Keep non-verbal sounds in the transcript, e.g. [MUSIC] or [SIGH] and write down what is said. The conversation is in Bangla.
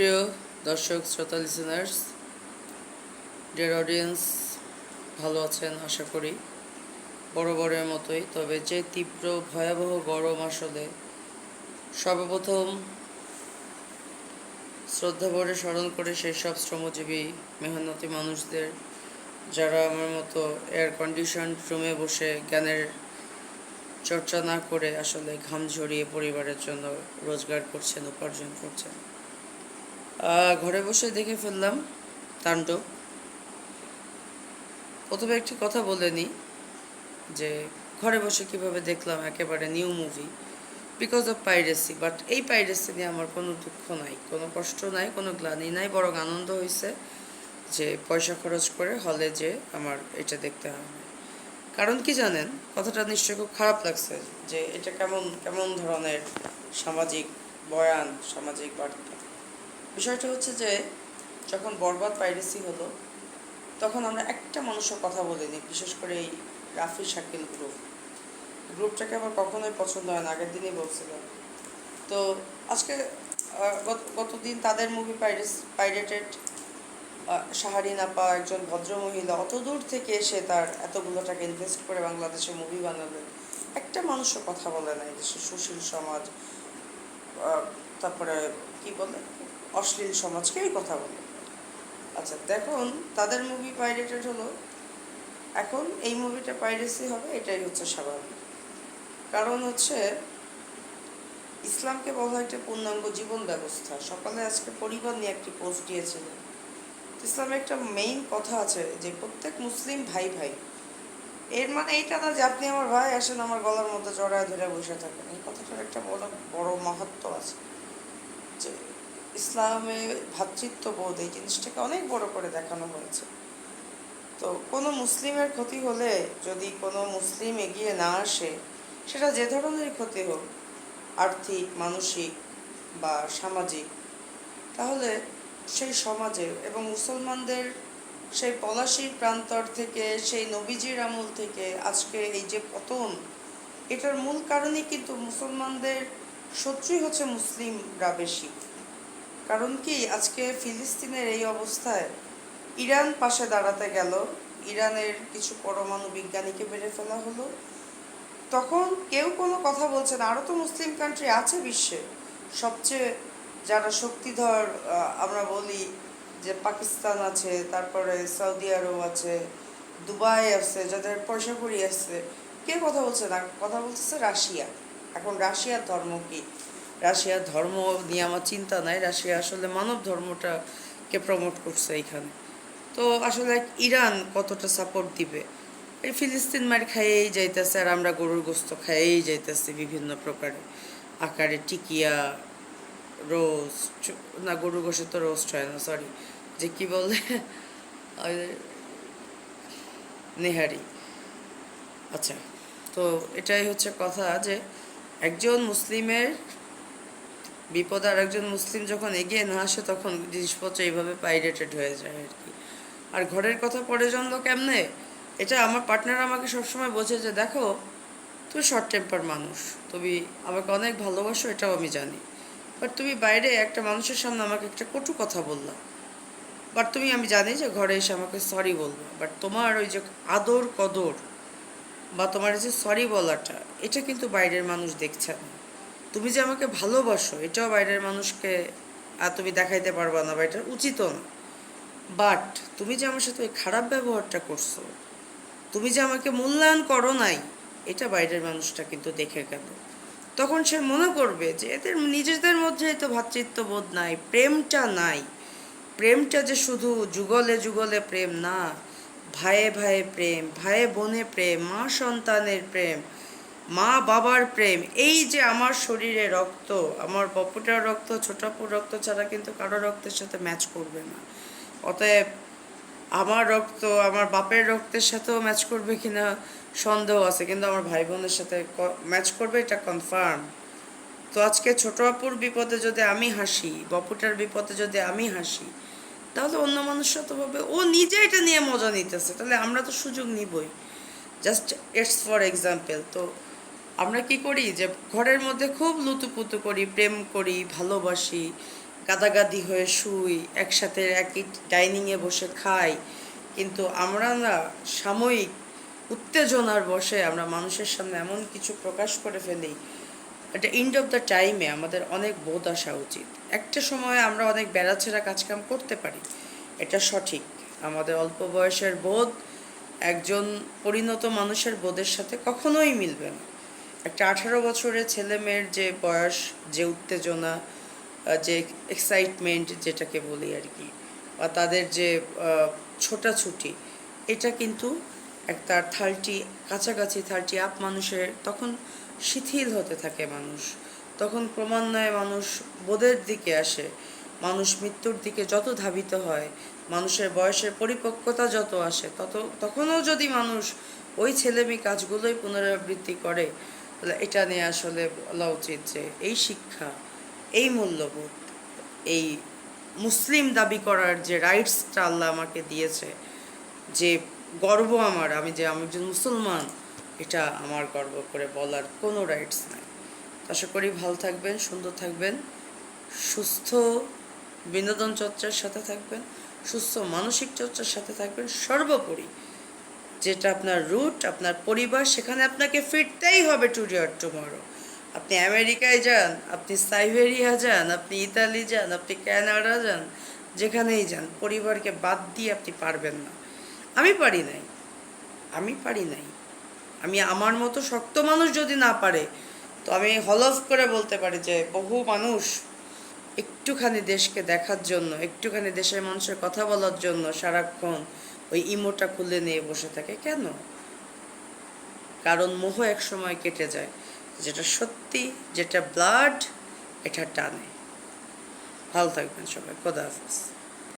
সুপ্রিয় দর্শক, শ্রোতা লিসেনার্স ডিয়ার অডিয়েন্স ভালো আছেন, আশা করি বড় বড়ের মতোই। তবে যে তীব্র ভয়াবহ গরম আসলে সর্বপ্রথম শ্রদ্ধা ভরে স্মরণ করে সেই সব শ্রমজীবী, মেহনতি মানুষদের, যারা আমার মতো এয়ার কন্ডিশন রুমে বসে জ্ঞানের চর্চা না করে আসলে ঘাম ঝরিয়ে পরিবারের জন্য রোজগার করছেন, উপার্জন করছেন। ঘরে বসে দেখে ফেললাম তাণ্ডব প্রথমে একটি কথা বলে নিই যে, ঘরে বসে কীভাবে দেখলাম একেবারে new movie because of piracy but এই পাইরেসি নিয়ে আমার কোনো দুঃখ নাই, কোনো কষ্ট নাই, কোনো গ্লানি নাই, বরং আনন্দ হয়েছে যে, পয়সা খরচ করে হলে যে আমার এটা দেখতে হবে। কারণ কি জানেন, কথাটা নিশ্চয়ই খুব খারাপ লাগছে যে, এটা কেমন কেমন ধরনের সামাজিক বয়ান, সামাজিক বার্তা। বিষয়টা হচ্ছে যে, যখন বরবাদ পাইরেসি হলো, তখন আমরা একটা মানুষের কথা বলিনি, বিশেষ করে এই রাফি শাকিল গ্রুপ। গ্রুপটাকে আমার কখনোই পছন্দ হয় না, আগের দিনই বলছিলাম তো আজকে গতদিন তাদের মুভি পাইরেস পাইরেটেড শাহারিন আপা একজন ভদ্র মহিলা অত দূর থেকে এসে তার এতগুলো টাকা ইনভেস্ট করে বাংলাদেশে মুভি বানালেন। একটা মানুষও কথা বলে না দেশের সুশীল সমাজ তারপরে কি বলে? অশ্লীল সমাজ কেউই কথা বলে। আচ্ছা দেখুন, তাদের মুভি পাইরেটেড হলো। এখন এই মুভিটা পাইরেসি হবে, এটাই হচ্ছে স্বাভাবিক। কারণ হচ্ছে, ইসলামকে বলা হয় একটা পূর্ণাঙ্গ জীবন ব্যবস্থা। সকালে আজকে পরিবার নিয়ে একটি পোস্ট দিয়েছিলেন। ইসলামে একটা মেইন কথা আছে যে, প্রত্যেক মুসলিম ভাই ভাই, এর মানে এইটা না যে আপনি আমার ভাই আসেন, আমার গলার মধ্যে জড়ায় ধরে বসে থাকেন। এই কথাটার একটা বড় বড় মাহাত্ম আছে। ইসলামে ভ্রাতৃত্ববোধ এই জিনিসটাকে অনেক বড় করে দেখানো হয়েছে। তো কোনো মুসলিমের ক্ষতি হলে, যদি কোনো মুসলিম এগিয়ে না আসে, সেটা যে ধরনের ক্ষতি হোক, আর্থিক, মানসিক বা সামাজিক, তাহলে সেই সমাজে এবং মুসলমানদের সেই পলাশির প্রান্তর থেকে, সেই নবীজির আমল থেকে আজকে এই যে পতন, এটার মূল কারণই কিন্তু মুসলমানদের শত্রুই হচ্ছে মুসলিমরা বেশি। কারণ কি, আজকে ফিলিস্তিনের এই অবস্থায় ইরান পাশে দাঁড়াতে গেল, ইরানের কিছু পরমাণু বিজ্ঞানীকে মেরে ফেলা হলো। তখন কেউ কোনো কথা বলছে না। আরও তো মুসলিম কান্ট্রি আছে বিশ্বে। সবচেয়ে যারা শক্তিধর আমরা বলি যে পাকিস্তান আছে, তারপরে সৌদি আরব আছে, দুবাই আছে, যাদের পয়সা করি আছে কে কথা বলছে না। কথা বলতেছে রাশিয়া। এখন রাশিয়ার ধর্ম কি? রাশিয়ার ধর্ম নিয়ে আমার চিন্তা নাই। রাশিয়া আসলে মানব ধর্মটাকে প্রমোট করছে এইখানে। তো আসলে ইরান কতটা সাপোর্ট দিবে? এই ফিলিস্তিন মার খাইয়েই যাইতেছে আর আমরা গরুর গোস্ত খাইয়েই যাইতেছি বিভিন্ন প্রকারে। আকারে টিকিয়া, রোস্ট না, গরুর গোস্ত তো রোস্ট হয় না সরি যে কি বলে? [LAUGHS] নেহারি। আচ্ছা তো এটাই হচ্ছে কথা যে একজন মুসলিমের বিপদ আর একজন মুসলিম যখন এগিয়ে না আসে, তখন জিনিসপত্র এইভাবে পাইরেটেড হয়ে যায় আর কি। আর ঘরের কথা পরে জানলো কেমনে? এটা আমার পার্টনার আমাকে সবসময় বোঝে যে, দেখো তুমি শর্ট টেম্পার মানুষ। তুমি আমাকে অনেক ভালোবাসো, এটাও আমি জানি। বাট তুমি বাইরে একটা মানুষের সামনে আমাকে একটা কটু কথা বললা। বাট তুমি, আমি জানি যে, ঘরে এসে আমাকে সরি বলব। বাট তোমার ওই যে আদর কদর বা তোমার যে সরি বলাটা, এটা কিন্তু বাইরের মানুষ দেখছে না। তুমি যে আমাকে ভালোবাসো, এটাও বাইরের মানুষকে আর তুমি দেখাইতে পারবা না বা এটা উচিতও না। বাট তুমি যে আমার সাথে ওই খারাপ ব্যবহারটা করছ, তুমি যে আমাকে মূল্যায়ন করো নাই, এটা বাইরের মানুষটা কিন্তু দেখে গেল। তখন সে মনে করবে যে এদের, নিজেদের মধ্যে তো ভ্রাতৃত্ববোধ নাই, প্রেমটা নাই। প্রেমটা যে শুধু যুগলে যুগলে প্রেম না ভাইয়ে ভাইয়ে প্রেম ভাইয়ে বোনে প্রেম, মা সন্তানের প্রেম মা বাবার প্রেম, এই যে আমার শরীরে রক্ত, আমার বপুটার রক্ত, ছোটাপুর রক্ত ছাড়া কিন্তু কারও রক্তের সাথে ম্যাচ করবে না। অতএব আমার রক্ত, আমার বাপের রক্তের সাথেও ম্যাচ করবে কিনা সন্দেহ আছে, কিন্তু আমার ভাই বোনের সাথে ম্যাচ করবে এটা কনফার্ম তো আজকে ছোট আপুর বিপদে যদি আমি হাসি বপুটার বিপদে যদি আমি হাসি, তাহলে অন্য মানুষরা তো ভাবে, ও নিজে এটা নিয়ে মজা নিতেছে। তাহলে আমরা তো সুযোগ নিবই। জাস্ট ইটস ফর এক্সাম্পল তো আমরা কি করি যে ঘরের মধ্যে খুব লুতুপুতু করি, প্রেম করি, ভালোবাসি, গাদাগাদি হয়ে শুই, একসাথে একই ডাইনিংয়ে বসে খাই। কিন্তু আমরা না সাময়িক উত্তেজনার বসে আমরা মানুষের সামনে এমন কিছু প্রকাশ করে ফেলি এটা এন্ড অফ দ্য টাইমে আমাদের অনেক বোধ আসা উচিত। একটা সময় আমরা অনেক বেড়াছেড়া কাজকাম করতে পারি, এটা সঠিক। আমাদের অল্প বয়সের বোধ একজন পরিণত মানুষের বোধের সাথে কখনোই মিলবে না। একটা আঠারো বছরের ছেলে মেয়ের যে বয়স, যে উত্তেজনা যে এক্সাইটমেন্ট যেটাকে বলি আর কি, বা তাদের যে ছোটাছুটি, এটা কিন্তু একটা থার্টি কাছাকাছি থার্টি আপ মানুষের তখন শিথিল হতে থাকে মানুষ। তখন ক্রমান্বয়ে মানুষ বোধের দিকে আসে, মানুষ মৃত্যুর দিকে যত ধাবিত হয়, মানুষের বয়সের পরিপক্কতা যত আসে, তত, তখনও যদি মানুষ ওই ছেলেমি কাজগুলোই পুনরাবৃত্তি করে তাহলে এটা নিয়ে আসলে বলা উচিত যে এই শিক্ষা, এই মূল্যবোধ, এই মুসলিম দাবি করার যে রাইটসটা আল্লাহ আমাকে দিয়েছে, যে গর্ব আমার, আমি যে আমি একজন মুসলমান, এটা আমার গর্ব করে বলার কোনো রাইটস নাই। আশা করি ভালো থাকবেন, সুন্দর থাকবেন, সুস্থ বিনোদন চর্চার সাথে থাকবেন, সুস্থ মানসিক চর্চার সাথে থাকবেন, সর্বোপরি যেটা আপনার রুট আপনার পরিবার, সেখানে আপনাকে ফিরতেই হবে টুডে আর টুমরো আপনি আমেরিকায় যান, আপনি সাইবেরিয়া যান, আপনি ইতালি যান, আপনি ক্যানাডা যান, যেখানেই যান, পরিবারকে বাদ দিয়ে আপনি পারবেন না। আমি পারি নাই। আমি পারি নাই। আমি আমার মতো শক্ত মানুষ যদি না পারে, তো আমি হলফ করে বলতে পারি যে বহু মানুষ একটুখানি দেশকে দেখার জন্য, একটুখানি দেশের মানুষের কথা বলার জন্য সারাক্ষণ ওই ইমোটা খুলে নিয়ে বসে থাকে। কেন? কারণ মোহ এক সময় কেটে যায়, যেটা সত্যি, যেটা ব্লাড এটা টানে। ভালো থাকবেন সবাই, খোদা হাফিজ।